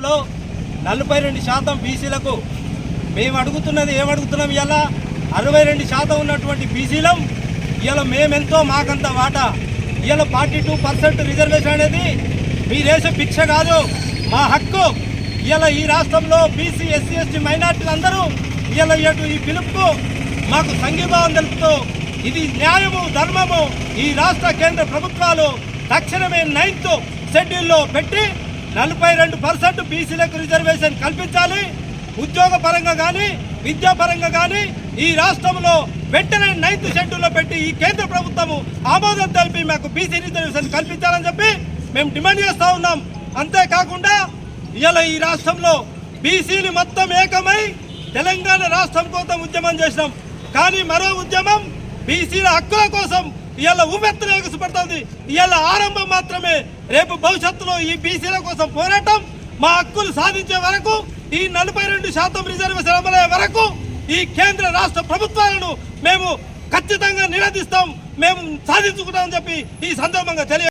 రాష్ట్రంలో నలభై రెండు శాతం బీసీలకు మేము అడుగుతున్నది ఏమడుగుతున్నాం ఇవాళ? అరవై రెండు శాతం ఉన్నటువంటి బీసీలం ఇవాళ మేమెంతో మాకంత వాటా. ఇవాళ ఫార్టీ టూ పర్సెంట్ రిజర్వేషన్ అనేది మీరేసే భిక్ష కాదు మా హక్కు. ఇవాళ ఈ రాష్ట్రంలో బీసీ ఎస్సీ ఎస్టీ మైనార్టీలు అందరూ ఇవాళ ఇటు ఈ పిలుపుకు మాకు సంఘీభావం తెలుపుతూ ఇది న్యాయము ధర్మము ఈ రాష్ట్ర కేంద్ర ప్రభుత్వాలు తక్షణమే నైన్త్ షెడ్యూల్లో పెట్టి నలభై రెండు పర్సెంట్ బీసీలకు రిజర్వేషన్ కల్పించాలి. ఉద్యోగ పరంగా కానీ విద్యాపరంగా కానీ ఈ రాష్ట్రంలో వెంటనే నైన్త్ షెడ్యూల్లో పెట్టి ఈ కేంద్ర ప్రభుత్వము ఆమోదం తెలిపి మాకు బీసీ రిజర్వేషన్ కల్పించాలని చెప్పి మేము డిమాండ్ చేస్తూ ఉన్నాం. అంతేకాకుండా ఇలా ఈ రాష్ట్రంలో బీసీలు మొత్తం ఏకమై తెలంగాణ రాష్ట్రం కోసం ఉద్యమం చేసినాం. కానీ మరో ఉద్యమం బీసీల హక్కుల కోసం ఇవాళ ఊపెత్తున ఎగసిపడుతుంది. ఇవాళ ఆరంభం మాత్రమే. రేపు భవిష్యత్తులో ఈ బీసీల కోసం పోరాటం మా హక్కులు సాధించే వరకు ఈ నలభై రెండు శాతం రిజర్వేషన్ అమలయ్యే వరకు ఈ కేంద్ర రాష్ట్ర ప్రభుత్వాలను మేము ఖచ్చితంగా నిలదీస్తాం. మేము సాధించుకుంటామని చెప్పి ఈ సందర్భంగా తెలియ